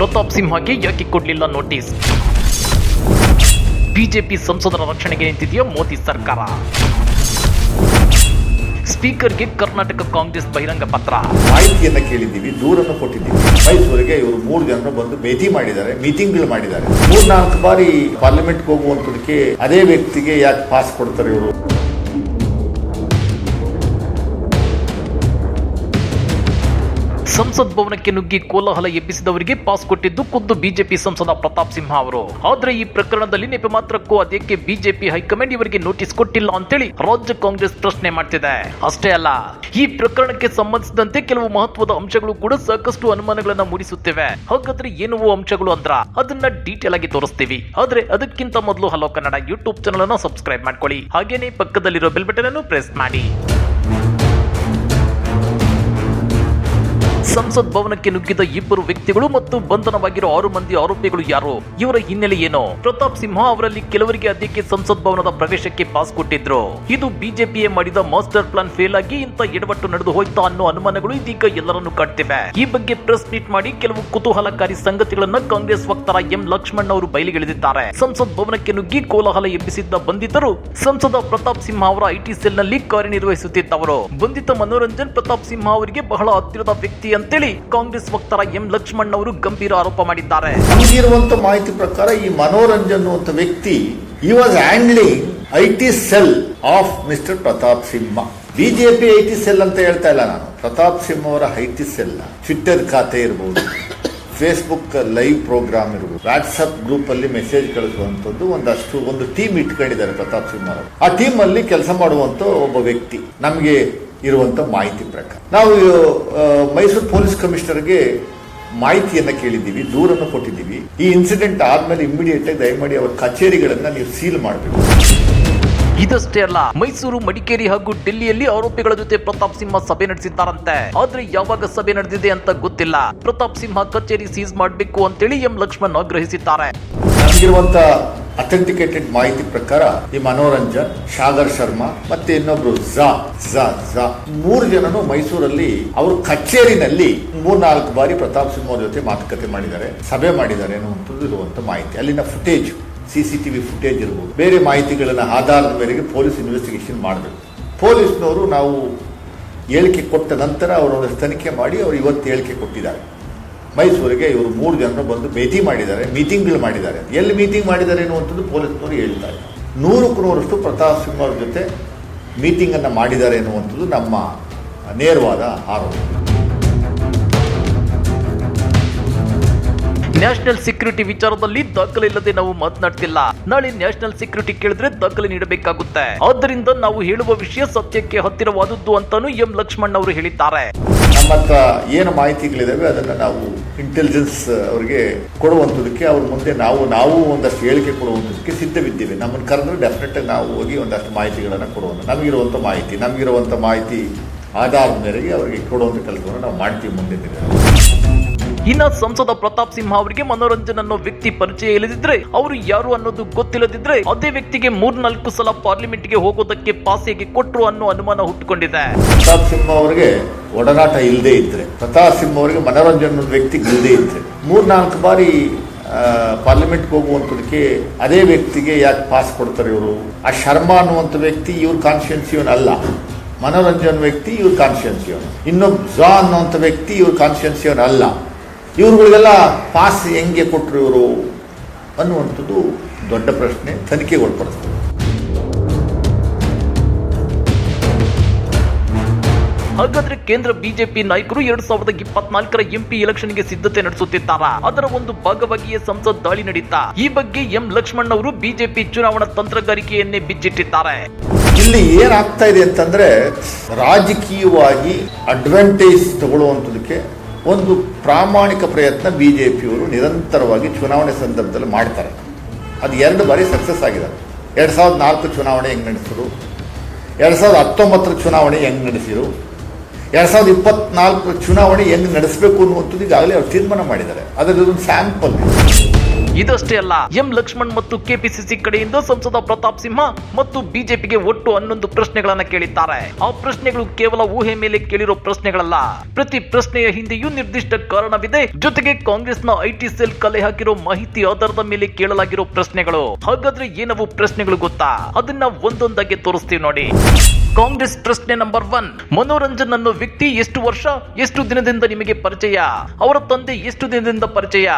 ಪ್ರತಾಪ್ ಸಿಂಹಗೆ ಯಾಕೆ ಕೊಡ್ಲಿಲ್ಲ notice BJP ಸಂಸದರ ರಕ್ಷಣೆಗೆ ನಿಂತಿದೆಯಾ ಮೋದಿ ಸರ್ಕಾರ? ಸ್ಪೀಕರ್ಗೆ ಕರ್ನಾಟಕ ಕಾಂಗ್ರೆಸ್ ಬಹಿರಂಗ ಪತ್ರ. ಮಾಹಿತಿಯನ್ನ ಕೇಳಿದ್ದೀವಿ, ದೂರನ್ನು ಕೊಟ್ಟಿದ್ದೀವಿ. ಮೈಸೂರಿಗೆ ಇವರು ಮೂರು ಜನರು ಬಂದು ಭೇಟಿ ಮಾಡಿದ್ದಾರೆ ಮೀಟಿಂಗ್ಗಳು ಮಾಡಿದ್ದಾರೆ. ಮೂರ್ನಾಲ್ಕು ಬಾರಿ ಪಾರ್ಲಿಮೆಂಟ್ಗೆ ಹೋಗುವಂಥದಕ್ಕೆ ಅದೇ ವ್ಯಕ್ತಿಗೆ ಯಾಕೆ ಪಾಸ್ ಕೊಡ್ತಾರೆ ಇವರು? ಸಂಸತ್ ಭವನಕ್ಕೆ ನುಗ್ಗಿ ಕೋಲಾಹಲ ಎಬ್ಬಿಸಿದವರಿಗೆ ಪಾಸ್ ಕೊಟ್ಟಿದ್ದು ಖುದ್ದು ಬಿಜೆಪಿ ಸಂಸದ ಪ್ರತಾಪ್ ಸಿಂಹ ಅವರು. ಆದ್ರೆ ಈ ಪ್ರಕರಣದಲ್ಲಿ ನೆಪ ಮಾತ್ರಕ್ಕೂ ಅದಕ್ಕೆ ಬಿಜೆಪಿ ಹೈಕಮಾಂಡ್ ಇವರಿಗೆ ನೋಟಿಸ್ ಕೊಟ್ಟಿಲ್ಲ ಅಂತೇಳಿ ರಾಜ್ಯ ಕಾಂಗ್ರೆಸ್ ಪ್ರಶ್ನೆ ಮಾಡ್ತಿದೆ. ಅಷ್ಟೇ ಅಲ್ಲ, ಈ ಪ್ರಕರಣಕ್ಕೆ ಸಂಬಂಧಿಸಿದಂತೆ ಕೆಲವು ಮಹತ್ವದ ಅಂಶಗಳು ಕೂಡ ಸಾಕಷ್ಟು ಅನುಮಾನಗಳನ್ನ ಮೂಡಿಸುತ್ತಿವೆ. ಹಾಗಾದ್ರೆ ಏನವು ಅಂಶಗಳು ಅಂದ್ರ? ಅದನ್ನ ಡೀಟೇಲ್ ಆಗಿ ತೋರಿಸ್ತೀವಿ. ಆದ್ರೆ ಅದಕ್ಕಿಂತ ಮೊದಲು ಹಲೋ ಕನ್ನಡ ಯೂಟ್ಯೂಬ್ ಚಾನಲ್ ಅನ್ನು ಸಬ್ಸ್ಕ್ರೈಬ್ ಮಾಡ್ಕೊಳ್ಳಿ. ಹಾಗೇನೆ ಪಕ್ಕದಲ್ಲಿರೋ ಬೆಲ್ ಬಟನ್ ಅನ್ನು ಪ್ರೆಸ್ ಮಾಡಿ. ಸಂಸತ್ ಭವನಕ್ಕೆ ನುಗ್ಗಿದ ಇಬ್ಬರು ವ್ಯಕ್ತಿಗಳು ಮತ್ತು ಬಂಧನವಾಗಿರೋ ಆರು ಮಂದಿ ಆರೋಪಿಗಳು ಯಾರು? ಇವರ ಹಿನ್ನೆಲೆ ಏನು? ಪ್ರತಾಪ್ ಸಿಂಹ ಅವರಲ್ಲಿ ಕೆಲವರಿಗೆ ಅದಕ್ಕೆ ಸಂಸತ್ ಭವನದ ಪ್ರವೇಶಕ್ಕೆ ಪಾಸ್ ಕೊಟ್ಟಿದ್ರು. ಇದು ಬಿಜೆಪಿಯೇ ಮಾಡಿದ ಮಾಸ್ಟರ್ ಪ್ಲಾನ್ ಫೇಲ್ ಆಗಿ ಇಂಥ ಎಡವಟ್ಟು ನಡೆದು ಹೋಯ್ತಾ ಅನ್ನೋ ಅನುಮಾನಗಳು ಇದೀಗ ಎಲ್ಲರನ್ನು ಕಾಡ್ತಿವೆ. ಈ ಬಗ್ಗೆ ಪ್ರೆಸ್ ಮೀಟ್ ಮಾಡಿ ಕೆಲವು ಕುತೂಹಲಕಾರಿ ಸಂಗತಿಗಳನ್ನ ಕಾಂಗ್ರೆಸ್ ವಕ್ತಾರ ಎಂ ಲಕ್ಷ್ಮಣ್ ಅವರು ಬಯಲಿಗೆಳೆದಿದ್ದಾರೆ. ಸಂಸತ್ ಭವನಕ್ಕೆ ನುಗ್ಗಿ ಕೋಲಾಹಲ ಎಬ್ಬಿಸಿದ್ದ ಬಂಧಿತರು ಸಂಸದ ಪ್ರತಾಪ್ ಸಿಂಹ ಅವರ ಐಟಿ ಸೆಲ್ನಲ್ಲಿ ಕಾರ್ಯನಿರ್ವಹಿಸುತ್ತಿದ್ದವರು. ಬಂಧಿತ ಮನೋರಂಜನ್ ಪ್ರತಾಪ್ ಸಿಂಹ ಅವರಿಗೆ ಬಹಳ ಹತ್ತಿರದ ವ್ಯಕ್ತಿ ಅಂತೇಳಿ ಕಾಂಗ್ರೆಸ್ ವಕ್ತಾರ ಎಂ ಲಕ್ಷ್ಮಣ್ ಅವರು ಗಂಭೀರ ಆರೋಪ ಮಾಡಿದ್ದಾರೆ. ನಮಗಿರುವಂತ ಮಾಹಿತಿ ಪ್ರಕಾರ ಈ ಮನೋರಂಜನ್ ವ್ಯಕ್ತಿ ಈ was handling I T cell of mister Pratap Simha BJP I T cell ಅಂತ ಹೇಳ್ತಾ ಇಲ್ಲ ನಾನು. ಪ್ರತಾಪ್ ಸಿಂಹ ಅವರ ಐ ಟಿ ಸೆಲ್ ಟ್ವಿಟ್ಟರ್ ಖಾತೆ ಇರಬಹುದು ಫೇಸ್ಬುಕ್ ಲೈವ್ ಪ್ರೋಗ್ರಾಮ್ ಇರಬಹುದು ವಾಟ್ಸ್ಆಪ್ ಗ್ರೂಪ್ ಅಲ್ಲಿ ಮೆಸೇಜ್ ಕಳಿಸುವಂತದ್ದು ಒಂದಷ್ಟು, ಒಂದು ಟೀಮ್ ಇಟ್ಕೊಂಡಿದ್ದಾರೆ ಪ್ರತಾಪ್ ಸಿಂಹ ಅವರು. ಆ ಟೀಮ್ ಅಲ್ಲಿ ಕೆಲಸ ಮಾಡುವಂತ ಒಬ್ಬ ವ್ಯಕ್ತಿ. ನಮಗೆ ಇರುವಂತ ಮಾಹಿತಿ ಪ್ರಕಾರ. ನಾವು ಮೈಸೂರು ಪೊಲೀಸ್ ಕಮಿಷನರ್ಗೆ ಮಾಹಿತಿಯನ್ನ ಕೇಳಿದ್ದೀವಿ ದೂರನ್ನು ಕೊಟ್ಟಿದ್ದೀವಿ. ಈ ಇನ್ಸಿಡೆಂಟ್ ಆದ್ಮೇಲೆ ಇಮಿಡಿಯೇಟ್ ಆಗಿ ದಯಮಾಡಿ ಅವರ ಕಚೇರಿಗಳನ್ನ ನೀವು ಸೀಲ್ ಮಾಡಬೇಕು. ಇದಷ್ಟೇ ಅಲ್ಲ ಮೈಸೂರು ಮಡಿಕೇರಿ ಹಾಗೂ ಡೆಲ್ಲಿಯಲ್ಲಿ ಆರೋಪಿಗಳ ಜೊತೆ ಪ್ರತಾಪ್ ಸಿಂಹ ಸಭೆ ನಡೆಸಿದ್ದಾರಂತೆ. ಆದ್ರೆ ಯಾವಾಗ ಸಭೆ ನಡೆದಿದೆ ಅಂತ ಗೊತ್ತಿಲ್ಲ. ಪ್ರತಾಪ್ ಸಿಂಹ ಕಚೇರಿ ಸೀಸ್ ಮಾಡಬೇಕು ಅಂತೇಳಿ ಎಂ ಲಕ್ಷ್ಮಣ್ ಆಗ್ರಹಿಸಿದ್ದಾರೆ. ಅಥೆಂಟಿಕೇಟೆಡ್ ಮಾಹಿತಿ ಪ್ರಕಾರ ಈ ಮನೋರಂಜನ್, ಸಾಗರ್ ಶರ್ಮಾ ಮತ್ತೆ ಇನ್ನೊಬ್ರು ಝಾ ಝಾ ಝಾ. ಮೂರು ಜನನು ಮೈಸೂರಲ್ಲಿ ಅವರು ಕಚೇರಿನಲ್ಲಿ ಮೂರ್ನಾಲ್ಕು ಬಾರಿ ಪ್ರತಾಪ್ ಸಿಂಹ ಜೊತೆ ಮಾತುಕತೆ ಮಾಡಿದ್ದಾರೆ, ಸಭೆ ಮಾಡಿದ್ದಾರೆ ಅನ್ನುವಂಥದ್ದು ಮಾಹಿತಿ. ಅಲ್ಲಿನ ಫುಟೇಜ್ ಸಿಸಿಟಿವಿ ಫುಟೇಜ್ ಇರಬಹುದು ಬೇರೆ ಮಾಹಿತಿಗಳನ್ನ ಆಧಾರದ ಮೇರೆಗೆ ಪೊಲೀಸ್ ಇನ್ವೆಸ್ಟಿಗೇಷನ್ ಮಾಡಬೇಕು. ಪೊಲೀಸ್ನವರು ನಾವು ಹೇಳಿಕೆ ಕೊಟ್ಟ ನಂತರ ಅವರವರ ತನಿಖೆ ಮಾಡಿ ಅವರು ಇವತ್ತು ಹೇಳಿಕೆ ಕೊಟ್ಟಿದ್ದಾರೆ. ಮೈಸೂರಿಗೆ ಇವರು ಮೂರು ಜನರು ಬಂದು ಭೇಟಿ ಮಾಡಿದ್ದಾರೆ, ಮೀಟಿಂಗ್ಗಳು ಮಾಡಿದ್ದಾರೆ. ಎಲ್ಲಿ ಮೀಟಿಂಗ್ ಮಾಡಿದ್ದಾರೆ ಅನ್ನುವಂಥದ್ದು ಪೊಲೀಸ್ನವರು ಹೇಳ್ತಾರೆ. ನೂರಕ್ಕೂ ನೂರಷ್ಟು ಪ್ರತಾಪ್ ಸಿಂಹ ಅವ್ರ ಜೊತೆ ಮೀಟಿಂಗನ್ನು ಮಾಡಿದ್ದಾರೆ ಎನ್ನುವಂಥದ್ದು ನಮ್ಮ ನೇರವಾದ ಆರೋಪ. ನ್ಯಾಷನಲ್ ಸೆಕ್ಯೂರಿಟಿ ವಿಚಾರದಲ್ಲಿ ದಾಖಲೆ ಇಲ್ಲದೆ ನಾವು ಮಾತನಾಡ್ತಿಲ್ಲ. ನಾಳೆ ನ್ಯಾಷನಲ್ ಸೆಕ್ಯೂರಿಟಿ ಕೇಳಿದ್ರೆ ದಾಖಲೆ ನೀಡಬೇಕಾಗುತ್ತೆ. ಆದ್ದರಿಂದ ನಾವು ಹೇಳುವ ವಿಷಯ ಸತ್ಯಕ್ಕೆ ಹತ್ತಿರವಾದದ್ದು ಅಂತಾನು ಎಂ ಲಕ್ಷ್ಮಣ್ ಅವರು ಹೇಳಿದ್ದಾರೆ. ನಮ್ಮ ಏನು ಮಾಹಿತಿಗಳಿದಾವೆ, ಅದನ್ನು ನಾವು ಇಂಟೆಲಿಜೆನ್ಸ್ ಅವರಿಗೆ ಕೊಡುವಂಥದಕ್ಕೆ ಅವ್ರ ಮುಂದೆ ನಾವು ನಾವು ಒಂದಷ್ಟು ಹೇಳಿಕೆ ಕೊಡುವಂಥದಕ್ಕೆ ಸಿದ್ಧವಿದ್ದೇವೆ. ನಮ್ಮನ್ನು ಕರೆದ್ರೆ ಡೆಫಿನೆಟ್ ನಾವು ಹೋಗಿ ಒಂದಷ್ಟು ಮಾಹಿತಿಗಳನ್ನು ಕೊಡುವಂಥ, ನಮಗಿರುವಂಥ ಮಾಹಿತಿ ನಮಗಿರುವಂಥ ಮಾಹಿತಿ ಆಧಾರದ ಮೇರೆಗೆ ಅವರಿಗೆ ಕೊಡುವಂಥ ಕೆಲಸವನ್ನು ನಾವು ಮಾಡ್ತೀವಿ ಮುಂದಿನ ಇನ್ನ ಸಂಸದ ಪ್ರತಾಪ್ ಸಿಂಹ ಅವರಿಗೆ ಮನೋರಂಜನ್ ಅನ್ನೋ ವ್ಯಕ್ತಿ ಪರಿಚಯ ಇಲ್ಲದಿದ್ರೆ ಅವರು ಯಾರು ಅನ್ನೋದು ಗೊತ್ತಿಲ್ಲದಿದ್ರೆ ಅದೇ ವ್ಯಕ್ತಿಗೆ ಮೂರ್ನಾಲ್ಕು ಸಲ ಪಾರ್ಲಿಮೆಂಟ್ಗೆ ಹೋಗೋದಕ್ಕೆ ಪಾಸ್ ಹೇಗೆ ಕೊಟ್ರು ಅನ್ನೋ ಅನುಮಾನ ಹುಟ್ಟುಕೊಂಡಿದೆ. ಪ್ರತಾಪ್ ಸಿಂಹ ಅವರಿಗೆ ಒಡನಾಟ ಇಲ್ಲದೆ ಇದ್ರೆ, ಪ್ರತಾಪ್ ಸಿಂಹ ಅವರಿಗೆ ಮನೋರಂಜನ್ ವ್ಯಕ್ತಿ ಇಲ್ಲದೆ ಇದ್ರೆ, ಮೂರ್ನಾಲ್ಕು ಬಾರಿ ಪಾರ್ಲಿಮೆಂಟ್ಗೆ ಹೋಗುವಂಥದಕ್ಕೆ ಅದೇ ವ್ಯಕ್ತಿಗೆ ಯಾಕೆ ಪಾಸ್ ಕೊಡ್ತಾರೆ ಇವರು? ಆ ಶರ್ಮಾ ಅನ್ನುವಂಥ ವ್ಯಕ್ತಿ ಇವ್ರ ಕಾನ್ಫಿಡೆನ್ಸ್ ಅಲ್ಲ. ಮನೋರಂಜನ್ ವ್ಯಕ್ತಿ ಇವ್ರ ಕಾನ್ಸ್ಟಿಟ್ಯೂನ್ಸಿ ಇನ್ನೊಬ್ಬ ಝಾ ಅನ್ನುವಂಥ ವ್ಯಕ್ತಿ ಇವ್ರ ಕಾನ್ಫಿಡೆನ್ಸ್ ಅಲ್ಲ ಇವ್ರುಗಳಿಗೆಲ್ಲ ಪಾಸ್ ಹೆಂಗೆ ಕೊಟ್ಟರು ಇವರು ಅನ್ನುವಂಥದ್ದು ದೊಡ್ಡ ಪ್ರಶ್ನೆ ತನಿಖೆಗೆ ಒಳಪಡಿಸ್ತಾರೆ ಹಾಗಾದ್ರೆ ಕೇಂದ್ರ ಬಿಜೆಪಿ ನಾಯಕರು ಎರಡ್ ಸಾವಿರದ ಇಪ್ಪತ್ನಾಲ್ಕರ ಎಂಪಿ ಎಲೆಕ್ಷನ್ಗೆ ಸಿದ್ಧತೆ ನಡೆಸುತ್ತಿದ್ದಾರ? ಅದರ ಒಂದು ಭಾಗವಾಗಿಯೇ ಸಂಸತ್ ದಾಳಿ ನಡೀತಾ? ಈ ಬಗ್ಗೆ ಎಂ ಲಕ್ಷ್ಮಣ್ ಅವರು ಬಿಜೆಪಿ ಚುನಾವಣಾ ತಂತ್ರಗಾರಿಕೆಯನ್ನೇ ಬಿಚ್ಚಿಟ್ಟಿದ್ದಾರೆ. ಇಲ್ಲಿ ಏನಾಗ್ತಾ ಇದೆ ಅಂತಂದ್ರೆ ರಾಜಕೀಯವಾಗಿ ಅಡ್ವಾಂಟೇಜ್ ತಗೊಳ್ಳುವಂಥದಕ್ಕೆ ಒಂದು ಪ್ರಾಮಾಣಿಕ ಪ್ರಯತ್ನ ಬಿ ಜೆ ಪಿಯವರು ನಿರಂತರವಾಗಿ ಚುನಾವಣೆ ಸಂದರ್ಭದಲ್ಲಿ ಮಾಡ್ತಾರೆ. ಅದು ಎರಡು ಬಾರಿ ಸಕ್ಸಸ್ ಆಗಿದೆ. ಎರಡು ಸಾವಿರದ ನಾಲ್ಕು ಚುನಾವಣೆ ಹೆಂಗೆ ನಡೆಸಿದ್ರು? ಎರಡು ಸಾವಿರದ ಹತ್ತೊಂಬತ್ತರ ಚುನಾವಣೆ ಹೆಂಗೆ ನಡೆಸಿದ್ರು? ಎರಡು ಸಾವಿರದ ಇಪ್ಪತ್ನಾಲ್ಕು ಚುನಾವಣೆ ಹೆಂಗೆ ನಡೆಸಬೇಕು ಅನ್ನುವಂಥದ್ದು ಈಗಾಗಲೇ ಅವರು ತೀರ್ಮಾನ ಮಾಡಿದ್ದಾರೆ. ಅದರಲ್ಲಿ ಒಂದು ಸ್ಯಾಂಪಲ್ ಇದಷ್ಟೇ ಅಲ್ಲ, ಎಂ ಲಕ್ಷ್ಮಣ್ ಮತ್ತು ಕೆಪಿಸಿಸಿ ಕಡೆಯಿಂದ ಸಂಸದ ಪ್ರತಾಪ್ ಸಿಂಹ ಮತ್ತು ಬಿಜೆಪಿಗೆ ಒಟ್ಟು ಹನ್ನೊಂದು ಪ್ರಶ್ನೆಗಳನ್ನ ಕೇಳಿದ್ದಾರೆ. ಆ ಪ್ರಶ್ನೆಗಳು ಕೇವಲ ಊಹೆ ಮೇಲೆ ಕೇಳಿರೋ ಪ್ರಶ್ನೆಗಳಲ್ಲ. ಪ್ರತಿ ಪ್ರಶ್ನೆಯ ಹಿಂದೆಯೂ ನಿರ್ದಿಷ್ಟ ಕಾರಣವಿದೆ. ಜೊತೆಗೆ ಕಾಂಗ್ರೆಸ್ನ ಐಟಿ ಸೆಲ್ ಕಲೆ ಹಾಕಿರೋ ಮಾಹಿತಿ ಆಧಾರದ ಮೇಲೆ ಕೇಳಲಾಗಿರೋ ಪ್ರಶ್ನೆಗಳು. ಹಾಗಾದ್ರೆ ಏನವು ಪ್ರಶ್ನೆಗಳು ಗೊತ್ತಾ? ಅದನ್ನ ಒಂದೊಂದಾಗಿ ತೋರಿಸ್ತೀವಿ ನೋಡಿ. ಕಾಂಗ್ರೆಸ್ ಪ್ರಶ್ನೆ ನಂಬರ್ ಒನ್ ಮನೋರಂಜನ್ ಅನ್ನೋ ವ್ಯಕ್ತಿ ಎಷ್ಟು ವರ್ಷ, ಎಷ್ಟು ದಿನದಿಂದ ನಿಮಗೆ ಪರಿಚಯ? ಅವರ ತಂದೆ ಎಷ್ಟು ದಿನದಿಂದ ಪರಿಚಯ?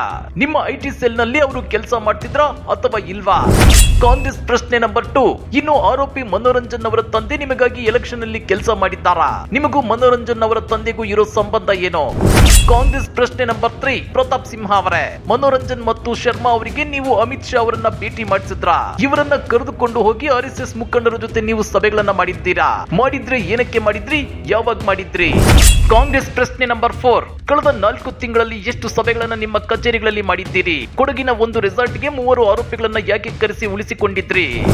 ನಿಮ್ಮ ಐ ಟಿ ಸೆಲ್ನಲ್ಲಿ ಅವರು ಕೆಲಸ ಮಾಡ್ತಿದ್ರ ಅಥವಾ ಇಲ್ವಾ? ಕಾಂಗ್ರೆಸ್ ಪ್ರಶ್ನೆ ನಂಬರ್ ಟು ಇನ್ನು ಆರೋಪಿ ಮನೋರಂಜನ್ ಅವರ ತಂದೆ ನಿಮಗಾಗಿ ಎಲೆಕ್ಷನ್ ಅಲ್ಲಿ ಕೆಲಸ ಮಾಡಿದ್ದಾರಾ? ನಿಮಗೂ ಮನೋರಂಜನ್ ಅವರ ತಂದೆಗೂ ಇರೋ ಸಂಬಂಧ ಏನು? ಕಾಂಗ್ರೆಸ್ ಪ್ರಶ್ನೆ ನಂಬರ್ ತ್ರೀ ಪ್ರತಾಪ್ ಸಿಂಹ ಅವರೇ. ಮನೋರಂಜನ್ ಮತ್ತು ಶರ್ಮಾ ಅವರಿಗೆ ನೀವು ಅಮಿತ್ ಶಾ ಅವರನ್ನ ಭೇಟಿ ಮಾಡಿಸಿದ್ರ? ಇವರನ್ನ ಕರೆದುಕೊಂಡು ಹೋಗಿ ಆರ್ ಎಸ್ ಎಸ್ ಮುಖಂಡರ ಜೊತೆ ನೀವು ಸಭೆಗಳನ್ನ ಮಾಡಿದ್ದೀರಾ? ಮಾಡಿದ್ರೆ ಏನಕ್ಕೆ ಮಾಡಿದ್ರಿ? ಯಾವಾಗ ಮಾಡಿದ್ರಿ? ಕಾಂಗ್ರೆಸ್ ಪ್ರಶ್ನೆ ನಂಬರ್ ಫೋರ್. ಕಳೆದ ನಾಲ್ಕು ತಿಂಗಳಲ್ಲಿ ಎಷ್ಟು ಸಭೆಗಳನ್ನ ನಿಮ್ಮ ಕಚೇರಿಗಳಲ್ಲಿ ಮಾಡಿದ್ದೀರಿ? ಕೊಡಗಿನ ಒಂದು ರೆಸಾರ್ಟ್ಗೆ ಮೂವರು ಆರೋಪಿಗಳನ್ನ ಯಾಕೆ ಕರೆಸಿ ಉಳಿಸಿಕೊಂಡಿದ್ರಿ?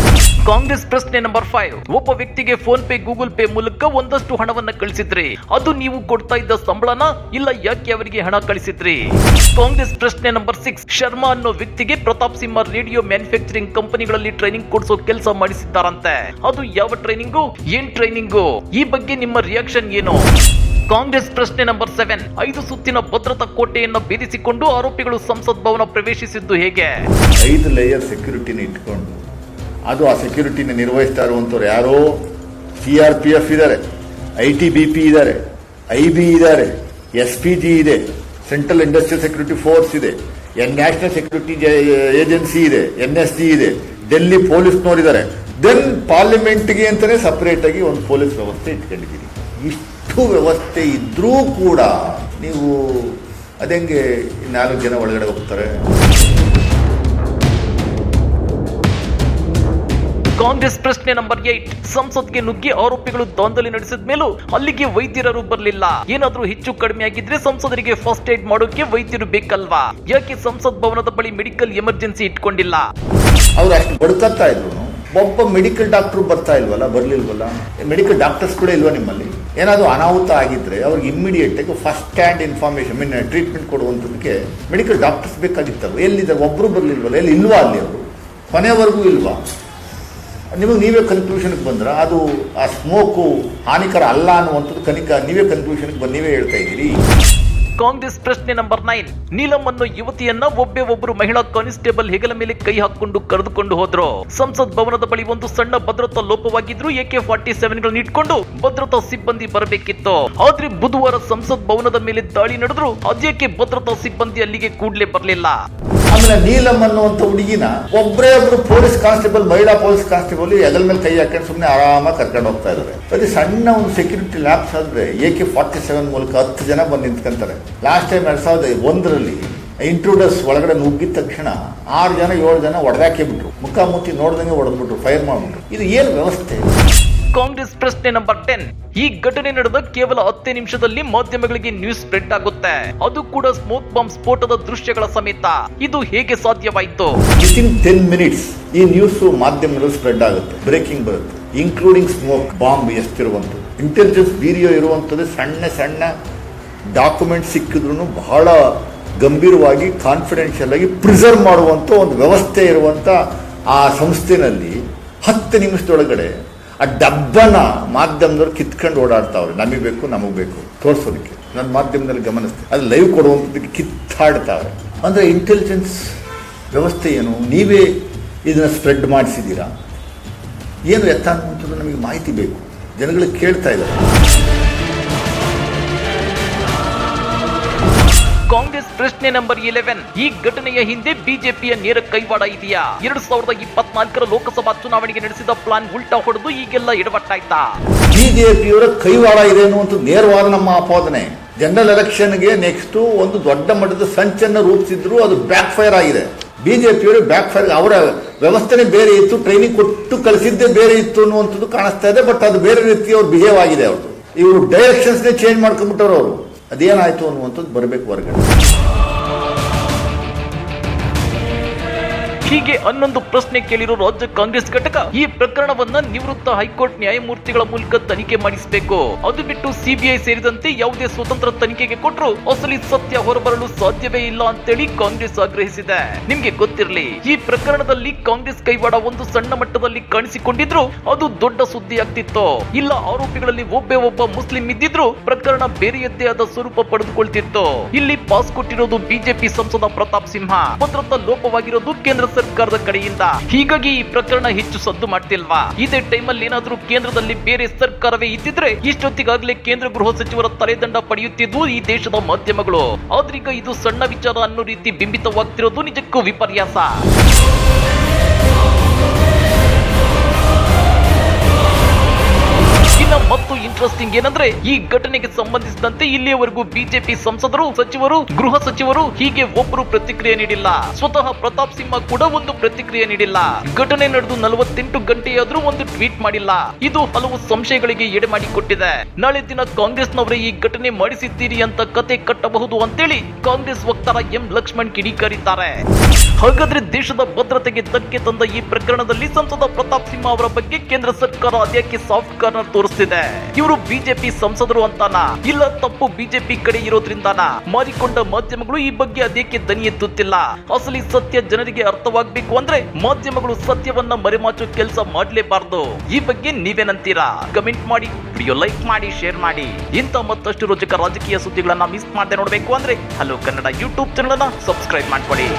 ಕಾಂಗ್ರೆಸ್ ಪ್ರಶ್ನೆ ನಂಬರ್ ಫೈವ್. ಒಬ್ಬ ವ್ಯಕ್ತಿಗೆ ಫೋನ್ ಪೇ, ಗೂಗಲ್ ಪೇ ಮೂಲಕ ಒಂದಷ್ಟು ಹಣವನ್ನ ಕಳಿಸಿದ್ರಿ. ಅದು ನೀವು ಕೊಡ್ತಾ ಇದ್ದ ಸಂಬಳನ ಇಲ್ಲ ಯಾಕೆ ಅವರಿಗೆ ಹಣ ಕಳಿಸಿದ್ರಿ? ಕಾಂಗ್ರೆಸ್ ಪ್ರಶ್ನೆ ನಂಬರ್ ಸಿಕ್ಸ್. ಶರ್ಮಾ ಅನ್ನೋ ವ್ಯಕ್ತಿಗೆ ಪ್ರತಾಪ್ ಸಿಂಹ ರೇಡಿಯೋ ಮ್ಯಾನುಫ್ಯಾಕ್ಚರಿಂಗ್ ಕಂಪನಿಗಳಲ್ಲಿ ಟ್ರೈನಿಂಗ್ ಕೊಡಿಸೋ ಕೆಲಸ ಮಾಡಿಸಿದ್ದಾರಂತೆ. ಅದು ಯಾವ ಟ್ರೈನಿಂಗು? ಏನ್ ಟ್ರೈನಿಂಗು ಈ ಬಗ್ಗೆ ನಿಮ್ಮ ರಿಯಾಕ್ಷನ್ ಏನು? ಕಾಂಗ್ರೆಸ್ ಪ್ರಶ್ನೆ ನಂಬರ್ ಸೆವೆನ್ ಐದು ಸುತ್ತಿನ ಭದ್ರತಾ ಕೋಟೆಯನ್ನು ಭೇದಿಸಿಕೊಂಡು ಆರೋಪಿಗಳು ಸಂಸತ್ ಭವನ ಪ್ರವೇಶಿಸಿದ್ದು ಹೇಗೆ? ಐದು ಲೇಯರ್ ಸೆಕ್ಯೂರಿಟಿನ ಇಟ್ಕೊಂಡು. ಅದು ಆ ಸೆಕ್ಯೂರಿಟಿನ ನಿರ್ವಹಿಸ್ತಾ ಇರುವಂಥವ್ರು ಯಾರೋ? ಸಿ ಆರ್ ಪಿ ಎಫ್ ಇದ್ದಾರೆ ಐ ಟಿ ಬಿ ಪಿ ಇದ್ದಾರೆ ಐ ಬಿ ಇದ್ದಾರೆ ಎಸ್ ಪಿ ಜಿ ಇದೆ ಸೆಂಟ್ರಲ್ ಇಂಡಸ್ಟ್ರಿಯಲ್ ಸೆಕ್ಯೂರಿಟಿ ಫೋರ್ಸ್ ಇದೆ ಎನ್ ನ್ಯಾಷನಲ್ ಸೆಕ್ಯೂರಿಟಿ ಏಜೆನ್ಸಿ ಇದೆ ಎನ್ ಎಸ್ ಸಿ ಇದೆ ಡೆಲ್ಲಿ ಪೊಲೀಸ್ನವರಿದ್ದಾರೆ ದೆನ್ ಪಾರ್ಲಿಮೆಂಟ್ಗೆ ಅಂತಲೇ ಸಪ್ರೇಟಾಗಿ ಆಗಿ ಒಂದು ಪೊಲೀಸ್ ವ್ಯವಸ್ಥೆ ಇಟ್ಕೊಂಡಿದ್ದೀರಿ. ಇಷ್ಟು ವ್ಯವಸ್ಥೆ ಇದ್ರೂ ಕೂಡ ನೀವು ಅದೆಂಗೆ ನಾಲ್ಕು ಜನ ಒಳಗಡೆ ಹೋಗ್ತಾರೆ? ಕಾಂಗ್ರೆಸ್ ಪ್ರಶ್ನೆ ನಂಬರ್ ಏಟ್. ಸಂಸತ್ಗೆ ನುಗ್ಗಿ ಆರೋಪಿಗಳು ದಾಂಧಲೆ ನಡೆಸಿದ ಮೇಲೂ ಅಲ್ಲಿಗೆ ವೈದ್ಯರರು ಬರಲಿಲ್ಲ. ಏನಾದರೂ ಹೆಚ್ಚು ಕಡಿಮೆ ಆಗಿದ್ರೆ ಸಂಸದರಿಗೆ ಫಸ್ಟ್ ಏಡ್ ಮಾಡೋಕೆ ವೈದ್ಯರು ಬೇಕಲ್ವಾ? ಯಾಕೆ ಸಂಸತ್ ಭವನದ ಬಳಿ ಮೆಡಿಕಲ್ ಎಮರ್ಜೆನ್ಸಿ ಇಟ್ಕೊಂಡಿಲ್ಲ? ಅವ್ರು ಅಷ್ಟು ಬಡ್ಕತ್ತಾ ಇದ್ರು. ಒಬ್ಬ ಮೆಡಿಕಲ್ ಡಾಕ್ಟರ್ ಬರ್ತಾ ಇಲ್ವಲ್ಲ, ಬರ್ಲಿಲ್ವಲ್ಲ? ಮೆಡಿಕಲ್ ಡಾಕ್ಟರ್ಸ್ ಕೂಡ ಇಲ್ವಾ ನಿಮ್ಮಲ್ಲಿ? ಏನಾದರೂ ಅನಾಹುತ ಆಗಿದ್ರೆ ಅವ್ರಿಗೆ ಇಮ್ಮಿಡಿಯೇಟ್ ಆಗಿ first hand information mean treatment ಕೊಡುವಂಥದಕ್ಕೆ medical doctors ಬೇಕಾಗಿತ್ತಲ್ಲ ಎಲ್ಲಿದ್ದಾರೆ ಒಬ್ರು ಬರ್ಲಿಲ್ವಲ್ಲ? ಎಲ್ಲಿ ಇಲ್ವಾ ಅಲ್ಲಿ ಅವರು? ಕೊನೆವರೆಗೂ ಇಲ್ವಾ? ನಿಮಗೆ ನೀವೇ ಕನ್ಕ್ಲೂಷನ್ಗೆ ಬಂದ್ರೆ? ಅದು ಆ ಸ್ಮೋಕು ಹಾನಿಕರ ಅಲ್ಲ ಅನ್ನುವಂಥದ್ದು ಕನಿಕ, ನೀವೇ ಕನ್ಕ್ಲೂಷನ್ಗೆ ಬಂದು ನೀವೇ ಹೇಳ್ತಾ ಇದ್ದೀರಿ. ಕಾಂಗ್ರೆಸ್ ಪ್ರಶ್ನೆ ನಂಬರ್ ನೈನ್. ನೀಲಂ ಅನ್ನೋ ಯುವತಿಯನ್ನ ಒಬ್ಬೇ ಒಬ್ಬರು ಮಹಿಳಾ ಕಾನ್ಸ್ಟೇಬಲ್ ಹೆಗಲ ಮೇಲೆ ಕೈ ಹಾಕೊಂಡು ಕರೆದುಕೊಂಡು ಹೋದ್ರು. ಸಂಸತ್ ಭವನದ ಬಳಿ ಒಂದು ಸಣ್ಣ ಭದ್ರತಾ ಲೋಪವಾಗಿದ್ರು ಎಕೆ ಫಾರ್ಟಿ ಸೆವೆನ್ ಗಳನ್ನ ಇಟ್ಕೊಂಡು ಭದ್ರತಾ ಸಿಬ್ಬಂದಿ ಬರಬೇಕಿತ್ತು? ಆದ್ರೆ ಬುಧವಾರ ಸಂಸತ್ ಭವನದ ಮೇಲೆ ದಾಳಿ ನಡೆದ್ರು ಅದ್ಯಾಕೆ ಭದ್ರತಾ ಸಿಬ್ಬಂದಿ ಅಲ್ಲಿಗೆ ಕೂಡಲೇ ಬರಲಿಲ್ಲ? ಆಮೇಲೆ ನೀಲಂ ಅನ್ನುವಂತ ಹುಡುಗಿನ ಒಬ್ಬರೇ ಒಬ್ರು ಪೊಲೀಸ್ ಕಾನ್ಸ್ಟೇಬಲ್, ಮಹಿಳಾ ಪೊಲೀಸ್ ಕಾನ್ಸ್ಟೇಬಲ್ ಎಗಲ್ ಮೇಲೆ ಕೈ ಹಾಕೊಂಡು ಸುಮ್ಮನೆ ಆರಾಮಾಗಿ ಕರ್ಕೊಂಡು ಹೋಗ್ತಾ ಇದ್ದಾರೆ ಅದೇ ಸಣ್ಣ ಒಂದು ಸೆಕ್ಯೂರಿಟಿ ಲ್ಯಾಬ್ಸ್ ಆದ್ರೆ ಎ ಕೆ ಫಾರ್ಟಿ ಸೆವೆನ್ ಮೂಲಕ ಹತ್ತು ಜನ ಬಂದು ನಿಂತ್ಕೊಂತಾರೆ? ಲಾಸ್ಟ್ ಟೈಮ್ ಎರಡು ಸಾವಿರದ ಒಂದರಲ್ಲಿ ಇಂಟ್ರೂಡರ್ಸ್ ಒಳಗಡೆ ನುಗ್ಗಿದ ತಕ್ಷಣ ಆರು ಜನ ಏಳು ಜನ ಒಡೆದಾಕೆ ಬಿಟ್ರು. ಮುಖಾಮುಖಿ ನೋಡ್ದಂಗೆ ಹೊಡೆದ್ಬಿಟ್ರು ಫೈರ್ ಮಾಡ್ಬಿಟ್ರು. ಇದು ಏನು ವ್ಯವಸ್ಥೆ? ಕಾಂಗ್ರೆಸ್ ಪ್ರಶ್ನೆ ನಂಬರ್ ಟೆನ್ ಈ ಘಟನೆ ನಡೆದ ಕೇವಲ ಹತ್ತೇ ನಿಮಿಷದಲ್ಲಿ ಮಾಧ್ಯಮಗಳಿಗೆ ನ್ಯೂಸ್ ಸ್ಪ್ರೆಡ್ ಆಗುತ್ತೆ. ಅದು ಕೂಡ ಸ್ಮೋಕ್ ಬಾಂಬ್ ಸ್ಫೋಟದ ದೃಶ್ಯಗಳ ಸಮೇತ. ಇದು ಹೇಗೆ ಸಾಧ್ಯವಾಯಿತು? ವಿತಿನ್ ಟೆನ್ ಮಿನಿಟ್ಸ್ ಈ ನ್ಯೂಸ್ ಮಾಧ್ಯಮದಲ್ಲಿ ಸ್ಪ್ರೆಡ್ ಆಗುತ್ತೆ. ಬ್ರೇಕಿಂಗ್ ಬರುತ್ತೆ. ಇನ್ಕ್ಲೂಡಿಂಗ್ ಸ್ಮೋಕ್ ಬಾಂಬ್ ಎಷ್ಟಿರುವಂಥದ್ದು. ಇಂಟೆಲಿಜೆನ್ಸ್ ವೀರಿಯೋ ಇರುವಂಥದ್ದು ಸಣ್ಣ ಸಣ್ಣ ಡಾಕ್ಯುಮೆಂಟ್ ಸಿಕ್ಕಿದ್ರು ಬಹಳ ಗಂಭೀರವಾಗಿ ಕಾನ್ಫಿಡೆನ್ಷಿಯಲ್ ಆಗಿ ಪ್ರಿಸರ್ವ್ ಮಾಡುವಂಥ ಒಂದು ವ್ಯವಸ್ಥೆ ಇರುವಂಥ ಆ ಸಂಸ್ಥೆನಲ್ಲಿ ಹತ್ತು ನಿಮಿಷದೊಳಗಡೆ ಆ ಡಬ್ಬನ ಮಾಧ್ಯಮದವ್ರು ಕಿತ್ಕೊಂಡು ಓಡಾಡ್ತಾವ್ರೆ. ನಮಗೆ ಬೇಕು ನಮಗೆ ಬೇಕು. ತೋರಿಸೋದಕ್ಕೆ. ನನ್ನ ಮಾಧ್ಯಮದಲ್ಲಿ ಗಮನಿಸ್ತೇನೆ ಅದು ಲೈವ್ ಕೊಡುವಂಥದ್ದಕ್ಕೆ ಕಿತ್ತಾಡ್ತಾವ್ರೆ. ಅಂದರೆ ಇಂಟೆಲಿಜೆನ್ಸ್ ವ್ಯವಸ್ಥೆ ಏನು? ನೀವೇ ಇದನ್ನು ಸ್ಪ್ರೆಡ್ ಮಾಡಿಸಿದ್ದೀರಾ? ಏನು ಎತ್ತ ಅನ್ನುವಂಥದ್ದು ನಮಗೆ ಮಾಹಿತಿ ಬೇಕು. ಜನಗಳಿಗೆ ಕೇಳ್ತಾ ಇದ್ದಾರೆ. ಕಾಂಗ್ರೆಸ್ ಪ್ರಶ್ನೆ ನಂಬರ್ ಇಲೆವೆನ್ ಈ ಘಟನೆಯ ಹಿಂದೆ ಬಿಜೆಪಿಯ ನೇರ ಕೈವಾಡ ಇದೆಯಾ? ಎರಡ್ ಸಾವಿರದ ಇಪ್ಪತ್ನಾಲ್ಕರ ಲೋಕಸಭಾ ಚುನಾವಣೆಗೆ ನಡೆಸಿದ ಪ್ಲಾನ್ ಉಲ್ಟಾ ಹೊಡೆದು ಈಗೆಲ್ಲ ಎಡವಟ್ಟಾಯ್ತಾ? ಬಿಜೆಪಿಯವರ ಕೈವಾಡ ಇದೆ ಅನ್ನುವಂಥ ನೇರವಾದ ನಮ್ಮ ಆಪಾದನೆ. ಜನರಲ್ ಎಲೆಕ್ಷನ್ಗೆ ನೆಕ್ಸ್ಟ್ ಒಂದು ದೊಡ್ಡ ಮಟ್ಟದ ಸಂಚನ್ನ ರೂಪಿಸಿದ್ರು ಅದು ಬ್ಯಾಕ್ ಫೈರ್ ಆಗಿದೆ. ಬಿಜೆಪಿಯವರು ಬ್ಯಾಕ್ ಫೈರ್ ಅವರ ವ್ಯವಸ್ಥೆನೇ ಬೇರೆ ಇತ್ತು ಟ್ರೈನಿಂಗ್ ಕೊಟ್ಟು ಕಳಿಸಿದ್ದೇ ಬೇರೆ ಇತ್ತು ಅನ್ನುವಂಥದ್ದು ಕಾಣಿಸ್ತಾ ಇದೆ ಬಟ್ ಅದು ಬೇರೆ ರೀತಿ ಅವ್ರ ಬಿಹೇವ್ ಆಗಿದೆ ಅವರು ಇವರು ಡೈರೆಕ್ಷನ್ಸ್ನೇ ಚೇಂಜ್ ಮಾಡ್ಕೊಂಡ್ಬಿಟ್ಟವ್ರು ಅವರು. ಅದೇನಾಯ್ತು ಅನ್ನುವಂಥದ್ದು ಬರಬೇಕು ಹೊರಗಡೆ. ಹೀಗೆ ಹನ್ನೊಂದು ಪ್ರಶ್ನೆ ಕೇಳಿರೋ ರಾಜ್ಯ ಕಾಂಗ್ರೆಸ್ ಘಟಕ ಈ ಪ್ರಕರಣವನ್ನ ನಿವೃತ್ತ ಹೈಕೋರ್ಟ್ ನ್ಯಾಯಮೂರ್ತಿಗಳ ಮೂಲಕ ತನಿಖೆ ಮಾಡಿಸಬೇಕು. ಅದು ಬಿಟ್ಟು ಸಿಬಿಐ ಸೇರಿದಂತೆ ಯಾವುದೇ ಸ್ವತಂತ್ರ ತನಿಖೆಗೆ ಕೊಟ್ಟರು ಅಸಲಿ ಸತ್ಯ ಹೊರಬರಲು ಸಾಧ್ಯವೇ ಇಲ್ಲ ಅಂತೇಳಿ ಕಾಂಗ್ರೆಸ್ ಆಗ್ರಹಿಸಿದೆ. ನಿಮ್ಗೆ ಗೊತ್ತಿರಲಿ, ಈ ಪ್ರಕರಣದಲ್ಲಿ ಕಾಂಗ್ರೆಸ್ ಕೈವಾಡ ಒಂದು ಸಣ್ಣ ಮಟ್ಟದಲ್ಲಿ ಕಾಣಿಸಿಕೊಂಡಿದ್ರು ಅದು ದೊಡ್ಡ ಸುದ್ದಿ ಆಗ್ತಿತ್ತು. ಇಲ್ಲ ಆರೋಪಿಗಳಲ್ಲಿ ಒಬ್ಬೇ ಒಬ್ಬ ಮುಸ್ಲಿಂ ಇದ್ದಿದ್ರು ಪ್ರಕರಣ ಬೇರೆಯದ್ದೇ ಆದ ಸ್ವರೂಪ ಪಡೆದುಕೊಳ್ತಿತ್ತು. ಇಲ್ಲಿ ಪಾಸ್ ಕೊಟ್ಟಿರೋದು ಬಿಜೆಪಿ ಸಂಸದ ಪ್ರತಾಪ್ ಸಿಂಹ. ಭದ್ರತಾ ಲೋಪವಾಗಿರೋದು ಕೇಂದ್ರ ಸರ್ಕಾರದ ಕಡೆಯಿಂದ ಹೀಗಾಗಿ ಈ ಪ್ರಕರಣ ಹೆಚ್ಚು ಸದ್ದು ಮಾಡ್ತಿಲ್ವಾ? ಇದೇ ಟೈಮಲ್ಲಿ ಏನಾದ್ರೂ ಕೇಂದ್ರದಲ್ಲಿ ಬೇರೆ ಸರ್ಕಾರವೇ ಇದ್ದಿದ್ರೆ ಇಷ್ಟೊತ್ತಿಗಾಗಲೇ ಕೇಂದ್ರ ಗೃಹ ಸಚಿವರ ತಲೆದಂಡ ಪಡೆಯುತ್ತಿದ್ದು ಈ ದೇಶದ ಮಾಧ್ಯಮಗಳು. ಆದ್ರೀಗ ಇದು ಸಣ್ಣ ವಿಚಾರ ಅನ್ನೋ ರೀತಿ ಬಿಂಬಿತವಾಗ್ತಿರೋದು ನಿಜಕ್ಕೂ ವಿಪರ್ಯಾಸ. ಇಂಟ್ರೆಸ್ಟಿಂಗ್ ಏನಂದ್ರೆ ಈ ಘಟನೆಗೆ ಸಂಬಂಧಿಸಿದಂತೆ ಇಲ್ಲಿಯವರೆಗೂ ಬಿಜೆಪಿ ಸಂಸದರು, ಸಚಿವರು, ಗೃಹ ಸಚಿವರು ಹೀಗೆ ಒಬ್ಬರು ಪ್ರತಿಕ್ರಿಯೆ ನೀಡಿಲ್ಲ. ಸ್ವತಃ ಪ್ರತಾಪ್ ಸಿಂಹ ಕೂಡ ಒಂದು ಪ್ರತಿಕ್ರಿಯೆ ನೀಡಿಲ್ಲ. ಘಟನೆ ನಡೆದು ನಲವತ್ತೆಂಟು ಗಂಟೆಯಾದ್ರೂ ಒಂದು ಟ್ವೀಟ್ ಮಾಡಿಲ್ಲ. ಇದು ಹಲವು ಸಂಶಯಗಳಿಗೆ ಎಡೆ ಮಾಡಿಕೊಟ್ಟಿದೆ ನಾಳೆ ದಿನ ಕಾಂಗ್ರೆಸ್ನವರೇ ಈ ಘಟನೆ ಮಾಡಿಸಿದ್ದೀರಿ ಅಂತ ಕತೆ ಕಟ್ಟಬಹುದು ಅಂತೇಳಿ ಕಾಂಗ್ರೆಸ್ ವಕ್ತಾರ ಎಂ ಲಕ್ಷ್ಮಣ್ ಕಿಡಿಕಾರಿದ್ದಾರೆ. ಹಾಗಾದ್ರೆ ದೇಶದ ಭದ್ರತೆಗೆ ಧಕ್ಕೆ ತಂದ ಈ ಪ್ರಕರಣದಲ್ಲಿ ಸಂಸದ ಪ್ರತಾಪ್ ಸಿಂಹ ಅವರ ಬಗ್ಗೆ ಕೇಂದ್ರ ಸರ್ಕಾರ ಅದ್ಯಾಕೆ ಸಾಫ್ಟ್ ಕಾರ್ನರ್ ತೋರಿಸ್ತಿದೆ. ಇವರು ಬಿಜೆಪಿ ಸಂಸದರು ಅಂತಾನ? ಇಲ್ಲ ತಪ್ಪು ಬಿಜೆಪಿ ಕಡೆ ಇರೋದ್ರಿಂದಾನ? ಮಾರಿಕೊಂಡ ಮಾಧ್ಯಮಗಳು ಈ ಬಗ್ಗೆ ಅದೇಕೆ ದನಿ ಎತ್ತುತ್ತಿಲ್ಲ? ಅಸಲಿ ಸತ್ಯ ಜನರಿಗೆ ಅರ್ಥವಾಗಬೇಕು ಅಂದ್ರೆ ಮಾಧ್ಯಮಗಳು ಸತ್ಯವನ್ನ ಮರೆಮಾಚೋ ಕೆಲಸ ಮಾಡಲೇಬಾರದು. ಈ ಬಗ್ಗೆ ನೀವೇನಂತೀರಾ? ಕಮೆಂಟ್ ಮಾಡಿ, ವಿಡಿಯೋ ಲೈಕ್ ಮಾಡಿ, ಶೇರ್ ಮಾಡಿ. ಇಂಥ ಮತ್ತಷ್ಟು ರೋಚಕ ರಾಜಕೀಯ ಸುದ್ದಿಗಳನ್ನ ಮಿಸ್ ಮಾಡದೆ ನೋಡಬೇಕು ಅಂದ್ರೆ ಹಲೋ ಕನ್ನಡ ಯೂಟ್ಯೂಬ್ ಚಾನಲ್ ಅನ್ನ ಸಬ್ಸ್ಕ್ರೈಬ್ ಮಾಡ್ಕೊಳ್ಳಿ.